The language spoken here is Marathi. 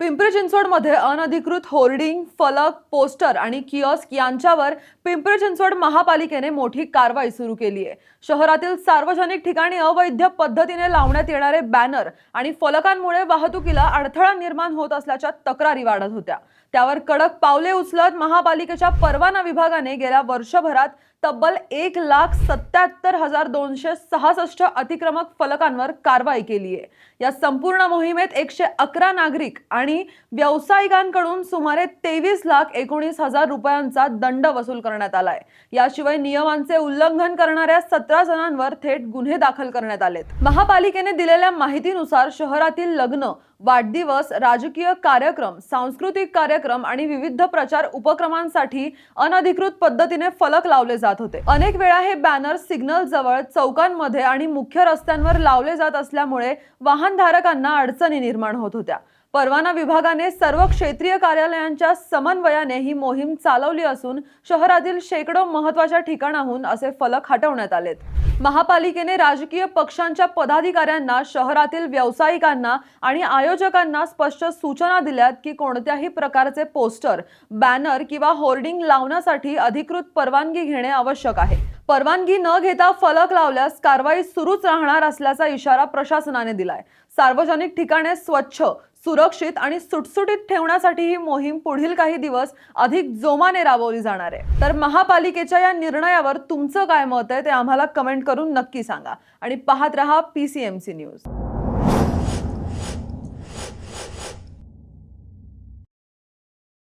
पिंपरी चिंचवडमध्ये अनधिकृत होर्डिंग फलक पोस्टर आणि किऑस्क यांच्यावर पिंपरी चिंचवड महापालिकेने मोठी कारवाई सुरू केली आहे. शहरातील सार्वजनिक ठिकाणी अवैध पद्धतीने लावण्यात येणारे बॅनर आणि फलकांमुळे वाहतुकीला अडथळा निर्माण होत असल्याच्या तक्रारी वाढत होत्या. त्यावर कडक पावले उचलत महापालिकेच्या परवाना विभागाने गेल्या वर्षभरात तब्बल एक लाख सत्याहत्तर हजार दोनशे सहासष्ट अतिक्रमक फलकांवर कारवाई केली आहे. या संपूर्ण मोहिमेत एकशे अकरा नागरिक आणि व्यावसायिकांकडून सुमारे तेवीस लाख एकोणीस हजार रुपयांचा दंड वसूल करण्यात आलाय. याशिवाय नियमांचे उल्लंघन करणाऱ्या सतरा जणांवर थेट गुन्हे दाखल करण्यात आलेत. महापालिकेने दिलेल्या माहितीनुसार शहरातील लग्न वाढदिवस राजकीय कार्यक्रम सांस्कृतिक कार्यक्रम आणि विविध प्रचार उपक्रमांसाठी अनधिकृत पद्धतीने फलक लावले जात होते. अनेक वेळा हे बॅनर सिग्नल जवळ चौकांमध्ये आणि मुख्य रस्त्यांवर लावले जात असल्यामुळे वाहनधारकांना अडचणी निर्माण होत होत्या. परवाना विभागाने सर्व क्षेत्रीय कार्यालयांच्या समन्वयाने ही मोहीम चालवली असून शहरातील शेकडो महत्त्वाच्या ठिकाणाहून असे फलक हटवण्यात आलेत. महापालिकेने राजकीय पक्षांच्या पदाधिकाऱ्यांना शहरातील व्यावसायिकांना आणि आयोजकांना स्पष्ट सूचना दिल्यात की कोणत्याही प्रकारचे पोस्टर बॅनर किंवा होर्डिंग लावण्यासाठी अधिकृत परवानगी घेणे आवश्यक आहे. परवानगी न घेता फलक लावल्यास कारवाई सुरूच राहणार असल्याचा इशारा प्रशासनाने दिलाय. सार्वजनिक ठिकाणे स्वच्छ सुरक्षित आणि सुटसुटीत ठेवण्यासाठी ही मोहीम पुढील काही दिवस अधिक जोमाने राबवली जाणार आहे. तर महापालिकेच्या या निर्णयावर तुमचं काय मत आहे ते आम्हाला कमेंट करून नक्की सांगा. आणि पाहत रहा पीसीएमसी न्यूज